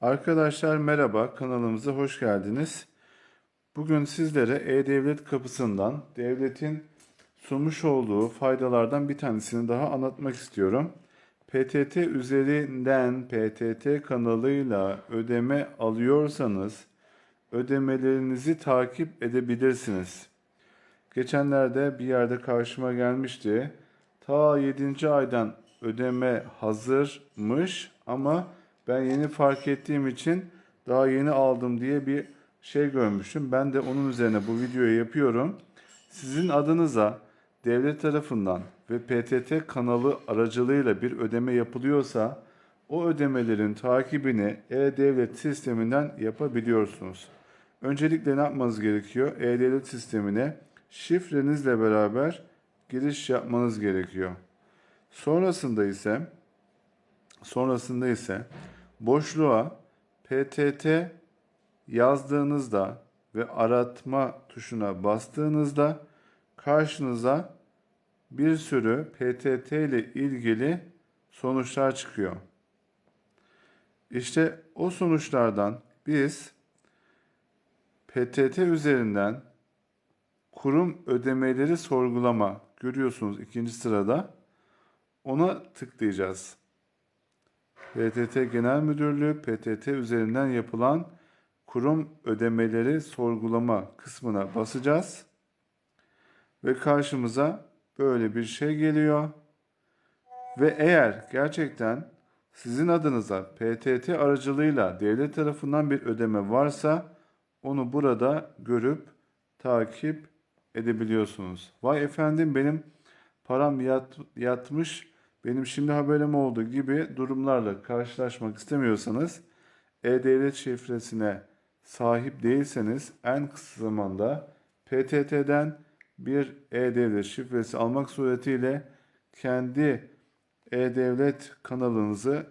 Arkadaşlar merhaba, kanalımıza hoş geldiniz. Bugün sizlere E-Devlet kapısından devletin sunmuş olduğu faydalardan bir tanesini daha anlatmak istiyorum. PTT üzerinden PTT kanalıyla ödeme alıyorsanız ödemelerinizi takip edebilirsiniz. Geçenlerde bir yerde karşıma gelmişti. Ta 7. aydan ödeme hazırmış ama ben yeni fark ettiğim için daha yeni aldım diye bir şey görmüşüm. Ben de onun üzerine bu videoyu yapıyorum. Sizin adınıza devlet tarafından ve PTT kanalı aracılığıyla bir ödeme yapılıyorsa o ödemelerin takibini e-devlet sisteminden yapabiliyorsunuz. Öncelikle ne yapmanız gerekiyor? E-devlet sistemine şifrenizle beraber giriş yapmanız gerekiyor. Sonrasında ise sonrasında ise boşluğa PTT yazdığınızda ve aratma tuşuna bastığınızda karşınıza bir sürü PTT ile ilgili sonuçlar çıkıyor. İşte o sonuçlardan biz PTT üzerinden kurum ödemeleri sorgulama görüyorsunuz ikinci sırada. Ona tıklayacağız. PTT Genel Müdürlüğü PTT üzerinden yapılan kurum ödemeleri sorgulama kısmına basacağız. Ve karşımıza böyle bir şey geliyor. Ve eğer gerçekten sizin adınıza PTT aracılığıyla devlet tarafından bir ödeme varsa onu burada görüp takip edebiliyorsunuz. Vay efendim benim param yat, yatmış, benim şimdi haberim oldu gibi durumlarla karşılaşmak istemiyorsanız e-devlet şifresine sahip değilseniz en kısa zamanda PTT'den bir e-devlet şifresi almak suretiyle kendi e-devlet kanalınızı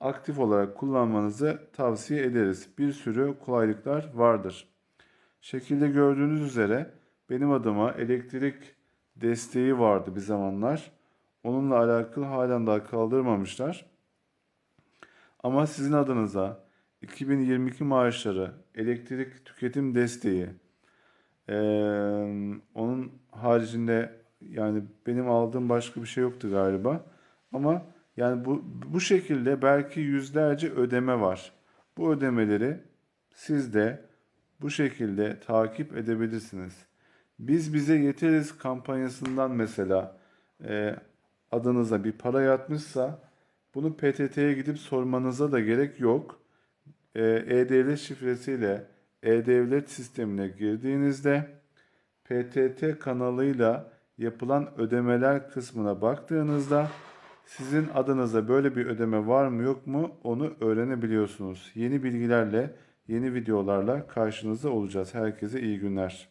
aktif olarak kullanmanızı tavsiye ederiz. Bir sürü kolaylıklar vardır. Şekilde gördüğünüz üzere benim adıma elektrik desteği vardı bir zamanlar. Onunla alakalı halen daha kaldırmamışlar. Ama sizin adınıza 2022 maaşları, elektrik tüketim desteği, ee, onun haricinde yani benim aldığım başka bir şey yoktu galiba. Ama yani bu bu şekilde belki yüzlerce ödeme var. Bu ödemeleri siz de bu şekilde takip edebilirsiniz. Biz bize yeteriz kampanyasından mesela e, adınıza bir para yatmışsa bunu PTT'ye gidip sormanıza da gerek yok. E, E-Devlet şifresiyle E-Devlet sistemine girdiğinizde PTT kanalıyla yapılan ödemeler kısmına baktığınızda sizin adınıza böyle bir ödeme var mı yok mu onu öğrenebiliyorsunuz. Yeni bilgilerle, yeni videolarla karşınızda olacağız. Herkese iyi günler.